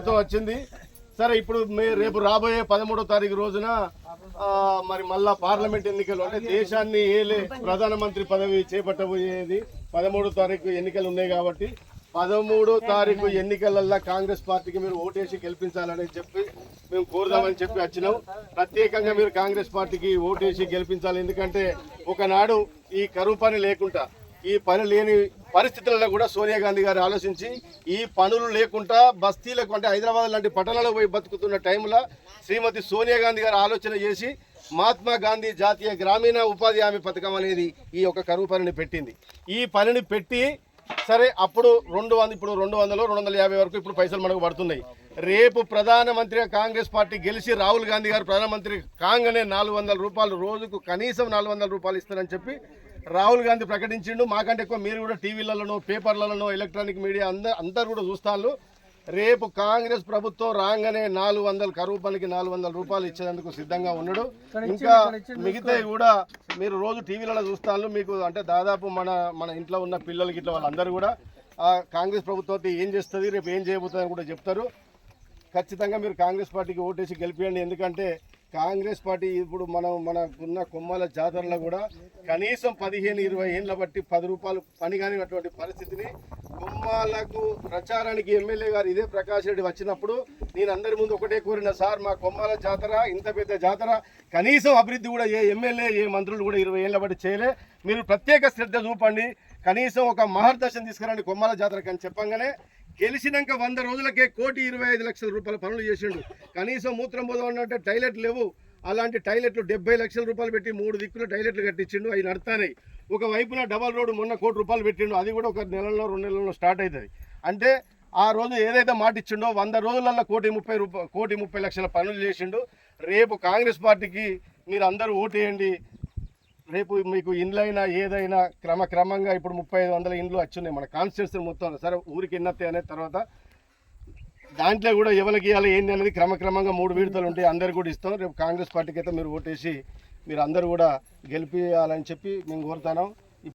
ప్రభుత్వం వచ్చింది. సరే ఇప్పుడు మే- రేపు రాబోయే పదమూడో తారీఖు రోజున మరి మళ్ళా పార్లమెంట్ ఎన్నికలు అంటే దేశాన్ని ఏలే ప్రధానమంత్రి పదవి చేపట్టబోయేది పదమూడో తారీఖు ఎన్నికలు ఉన్నాయి కాబట్టి పదమూడో తారీఖు ఎన్నికలల్లో కాంగ్రెస్ పార్టీకి మీరు ఓటేసి గెలిపించాలని చెప్పి మేము కోరుదామని చెప్పి వచ్చినాం. ప్రత్యేకంగా మీరు కాంగ్రెస్ పార్టీకి ఓటేసి గెలిపించాలి. ఎందుకంటే ఒకనాడు ఈ కరువు పని లేకుండా ఈ పని లేని పరిస్థితులలో కూడా సోనియా గాంధీ గారు ఆలోచించి ఈ పనులు లేకుండా బస్తీలకు అంటే హైదరాబాద్ లాంటి పట్టణాలకు పోయి బతుకుతున్న టైంలో శ్రీమతి సోనియా గాంధీ గారు ఆలోచన చేసి మహాత్మా గాంధీ జాతీయ గ్రామీణ ఉపాధి హామీ పథకం అనేది ఈ యొక్క కరువు పనిని పెట్టింది. ఈ పనిని పెట్టి సరే అప్పుడు రెండు వంద ఇప్పుడు రెండు వందలు రెండు వందల యాభై వరకు ఇప్పుడు పైసలు మనకు పడుతున్నాయి. రేపు ప్రధానమంత్రిగా కాంగ్రెస్ పార్టీ గెలిచి రాహుల్ గాంధీ గారు ప్రధానమంత్రి కాంగనే నాలుగు వందల రూపాయలు రోజుకు కనీసం నాలుగు వందల రూపాయలు ఇస్తారని చెప్పి రాహుల్ గాంధీ ప్రకటించిండు. మాకంటే ఎక్కువ మీరు కూడా టీవీలలోనో పేపర్లలోనో ఎలక్ట్రానిక్ మీడియా అందరు అందరు కూడా చూస్తాను రేపు కాంగ్రెస్ ప్రభుత్వం రాగానే నాలుగు వందల కరువు పనికి నాలుగు వందల రూపాయలు ఇచ్చేందుకు సిద్ధంగా ఉన్నాడు. ఇంకా మిగతా కూడా మీరు రోజు టీవీలలో చూస్తాను మీకు అంటే దాదాపు మన మన ఇంట్లో ఉన్న పిల్లలకి ఇట్లా వాళ్ళందరూ కూడా ఆ కాంగ్రెస్ ప్రభుత్వం ఏం చేస్తుంది రేపు ఏం చేయబోతుందని కూడా చెప్తారు. ఖచ్చితంగా మీరు కాంగ్రెస్ పార్టీకి ఓటేసి గెలిపియండి. ఎందుకంటే కాంగ్రెస్ పార్టీ ఇప్పుడు మనం మనకున్న కొమ్మల జాతరలో కూడా కనీసం పదిహేను ఇరవై ఏళ్ళ బట్టి పది రూపాయలు పని కానినటువంటి పరిస్థితిని కొమ్మాలకు ప్రచారానికి ఎమ్మెల్యే గారు ఇదే ప్రకాష్ రెడ్డి వచ్చినప్పుడు నేను అందరి ముందు ఒకటే కోరిన సార్ మా కొమ్మాల జాతర ఇంత పెద్ద జాతర కనీసం అభివృద్ధి కూడా ఏ ఎమ్మెల్యే ఏ మంత్రులు కూడా ఇరవై ఏళ్ళ బట్టి చేయలే. మీరు ప్రత్యేక శ్రద్ధ చూపండి. కనీసం ఒక మహర్దర్శనం తీసుకురండి కొమ్మాల జాతరకు అని చెప్పంగానే గెలిచినాక వంద రోజులకే కోటి ఇరవై ఐదు లక్షల రూపాయల పనులు చేసిండు. కనీసం మూత్రం పోదాం అంటే టైలెట్ లేవు. అలాంటి టైలెట్లు డెబ్బై లక్షల రూపాయలు పెట్టి మూడు దిక్కులు టైలెట్లు కట్టించిండు. అవి నడతాయి ఒక వైపున డబల్ రోడ్డు మొన్న కోటి రూపాయలు పెట్టిండు. అది కూడా ఒక నెలలో రెండు నెలల్లో స్టార్ట్ అవుతుంది అంటే ఆ రోజు ఏదైతే మాట ఇచ్చిండో వంద రోజులలో కోటి ముప్పై రూపాయ కోటి ముప్పై లక్షల పనులు చేసిండు. రేపు కాంగ్రెస్ పార్టీకి మీరు అందరూ ఓటేయండి రేపు మీకు ఇండ్లైనా ఏదైనా క్రమక్రమంగా ఇప్పుడు ముప్పై ఐదు వందల ఇండ్లు వచ్చున్నాయి. మన కాన్స్టిట్యూన్సీ మొత్తం సరే ఊరికి ఎన్నత్తే అనే తర్వాత దాంట్లో కూడా ఎవరికి ఇవ్వాలి ఏంటి అనేది క్రమక్రమంగా మూడు విడతలు ఉంటాయి. అందరు కూడా ఇస్తాం. రేపు కాంగ్రెస్ పార్టీకి అయితే మీరు ఓటేసి మీరు అందరూ కూడా గెలిపియాలని చెప్పి మేము కోరుతున్నాం.